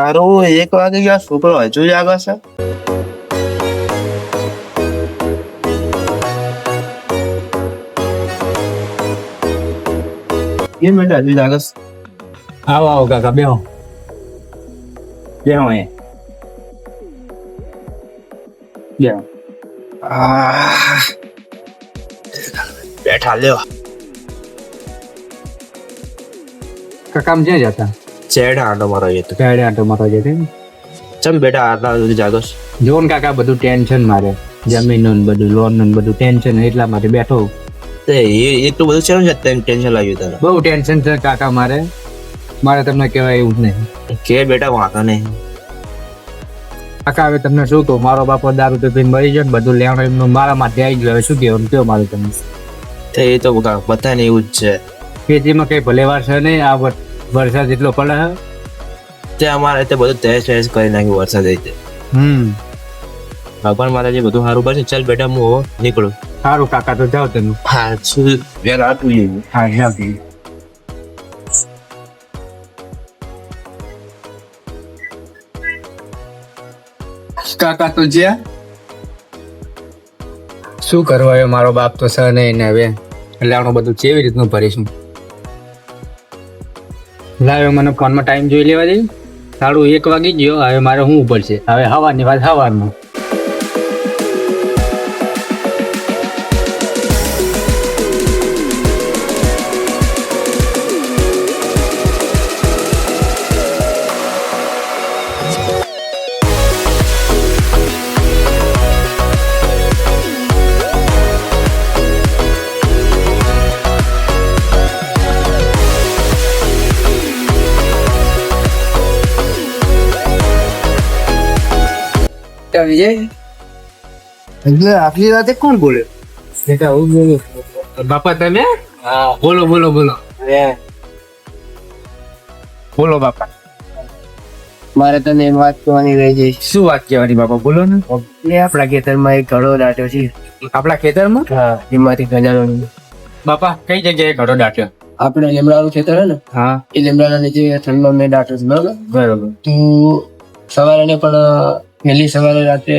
તારું એક વાગે ગયા છોકરો હજુ જાગે છે. એ મિનિટ હજુ જાગે આવો આવો કાકા બેહો. બેહો એ બેહો. બેઠા લ્યો કાકા આમ જતા? ચેડા આટો મારો એ તો. ગાડી આંટો મારવા જતા? ચમ બેટા આટલા સુધી જાગો છો? જો ને કાકા બધું ટેન્શન મારે. જમીનનું બધું લોનનું ને બધું ટેન્શન એટલા માટે બેઠો તે એટલું બધું છે ને ટેન્શન લાગ્યું તને બહુ ટેન્શન છે કાકા મારે. મારે તમને કહેવાય એવું નહીં. કે બેટા વાંધો નહીં. કાકા હવે તમને શું કહું? મારો બાપો દારૂ પીને મરી ગયો ને બધું લેવાનું એમનું મારા માટે આવી ગયું. હવે શું કહેવાનું કયો મારું તમને? તે એ તો બધાને એવું જ છે. ખેતીમાં કઈ ભલે વાર છે નહીં આ વરસાદ એટલો પડે તે અમારે તે બધું તહેસ તહેસ કરી નાખ્યું વરસાદ રીતે હમ. ભગવાન માતાજી બધું સારું કરશે ચાલ બેટા હું નીકળું. સારું કાકા તો જાઓ તમે. હા શું? વેલા આટલું જઈએ હા જાઓ કાકા તો જ્યાં? શું કરવા આવ્યો મારો બાપ તો સહ નહીં ને હવે? એટલે આનું બધું કેવી રીતનું ભરીશું? લાવ્યો મને ફોનમાં ટાઈમ જોઈ લેવા દે સારું એક વાગી ગયો, હવે મારે શું ઉપર છે? હવે હવાની વાત હવારમાં વિજય એટલે આટલી રાતે કોણ બોલે? બેટા હું બોલું બાપા તમે? બોલો બોલો બોલો. બોલો બાપા. મારે તને એમ વાત કહેવાની રહી છે શું વાત કહેવાની બાપા? બોલો ને. એટલે આપણા ખેતરમાં એક ઘડો દાટ્યો છે. આપણા ખેતરમાં? હા. એમાંથી ખજાનો બાપા કઈ જગ્યાએ ઘડો દાટ્યો? આપણે લીમડાનું ખેતર હે ને? હા. એ લીમડાના નીચે ઠંડમાં મેં દાટ્યો છે બરાબર? બરાબર. તું સવારે ને પણ વહેલી સવારે રાત્રે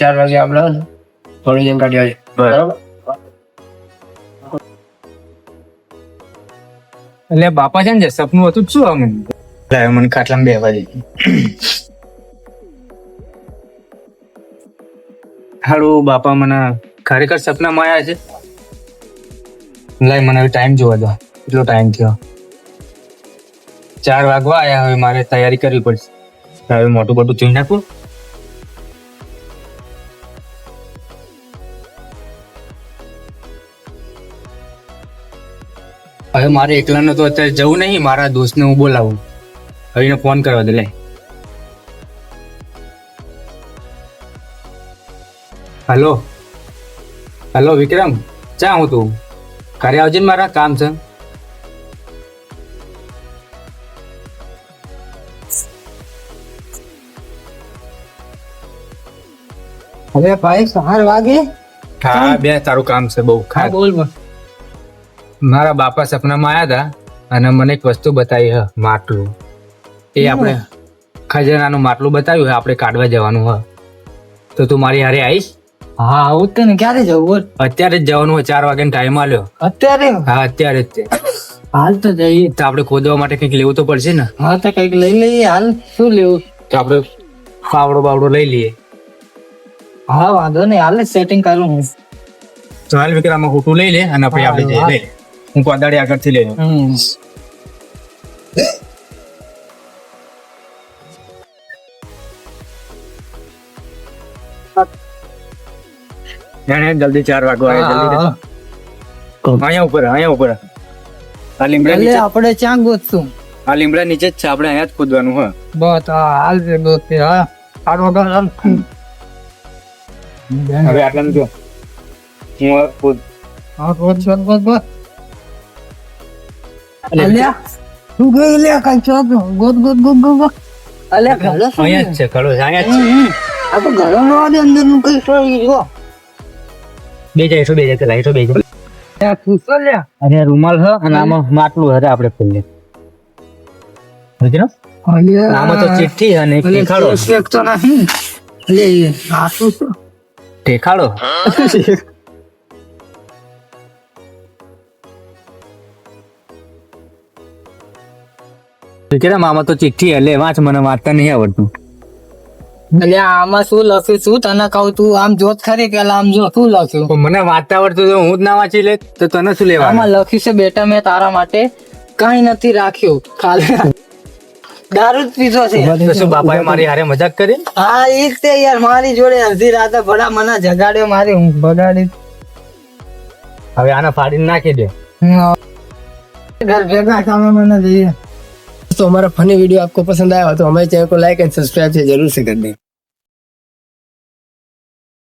ચાર વાગે આપણે હે ને થોડી જેમ કાઢ્યા છે બરાબર. એટલે બાપા છે ને સપનું હતું જ શું અમે લાવ્યો મને ખાટલા બે વાગે હારું બાપા મને ખરેખર સપનામાં આવ્યા છે. લાય મને હવે ટાઈમ જોવા દો. કેટલો ટાઈમ થયો? ચાર વાગવા આયા હવે મારે તૈયારી કરવી પડશે. હવે મોટું મોટું ચૂંટી નાખું. હવે મારે એકલાનો તો અત્યારે જવું નહીં મારા દોસ્તને હું બોલાવું. હવે એને ફોન કરવા દે લે. હલો. હલો વિક્રમ. ચા હું તું? ઘરે આવજે ને મારા કામ છે. અરે ભાઈ સહાર વાગે. હા બે તારું કામ છે બહુ. ખા બોલ. મારા બાપા સપનામાં આવ્યા હતા અને મને એક વસ્તુ બતાવી હ માટલું. એ આપણે ખજાનાનું માટલું બતાવ્યું હે આપણે કાઢવા જવાનું હ. તો તું મારી હારે આવીશ? હા આવું તને ક્યારે જવું બોલ? અત્યારે જ જવાનું હોય ચાર વાગ્યાનો ટાઈમ આલ્યો. અત્યારે? હા અત્યારે જ હાલ તો જઈએ. તો આપણે ખોદવા માટે કંઈક લેવું તો પડશે ને? હા તો કંઈક લઈ લઈએ. હાલ શું લેવું? તો આપણે પાવડો બાવડો લઈ લઈએ. હા વાંધો નહીં. હાલ સેટિંગ કરું હું. તો હાલ વિક્રમમાં હુટું લઈ લે અને પછી આપણે જઈએ લઈ. હું કોદાળી આગળથી લઈ લઉં જલ્દી ચાર વાગો આવે જલ્દી. અહીંયા ઉપર અહીંયા ઉપર. આ લીમડા નીચે આપણે ક્યાં ગોતશું? આ લીમડા નીચે જ છે આપણે અહીંયા જ કૂદવાનું હા. બસ હા હાલ છે ગોતશે હા. હાલ વગર હાલ હવે આટલાનું જો. હું કૂદ હા કૂદ ગોત ગોત ગોત. અલ્યા? તું ગઈ લે કઈ ચોક ગોત ગોત ગોત ગોત ગોત? અલ્યા ઘરે શું અહીંયા જ છે ખડો છે અહીંયા જ છે. હમ, હમ. આ તો ઘરે નો આવે અંદરનું કઈ સોઈ જો બે જાય હેઠો બે જાય પેલા હેઠો બે જાય. ત્યાં ખુશો લ્યા રૂમાલ હ અને આમાં માટલું હરે આપણે સમજી આમાં તો ચિઠ્ઠી અને ટેખાડો તો નહીં એટલે આ શું? છે? ટેખાડો કેરા મામા તો ચિઠ્ઠી એટલે વાંચ મને વાંચતા નહીં આવડતું. એટલે આમાં શું લખ્યું? શું તને કહું તું? આમ જોત ખરી પેલા આમ જો? શું લખ્યું? મને વાંચતા આવડતું તો હું જ ના વાંચી લે તો તને શું લેવા આમાં લખ્યું છે બેટા મેં તારા માટે કઈ નથી રાખ્યું. ખાલી દારૂ જ પીધો છે. શું બાપાએ મારી હારે મજાક કરી? હા એ જ તે યાર મારી જોડે અડધી રાતે ભલા મને જગાડ્યો મારી હું બગાડી. હવે આને ફાડીને નાખી દે. ઘર ભેગા તમે મને જઈએ तो हमारा फनी वीडियो आपको पसंद आया हो तो हमारे चैनल को लाइक एंड सब्सक्राइब से जरूर से कर दें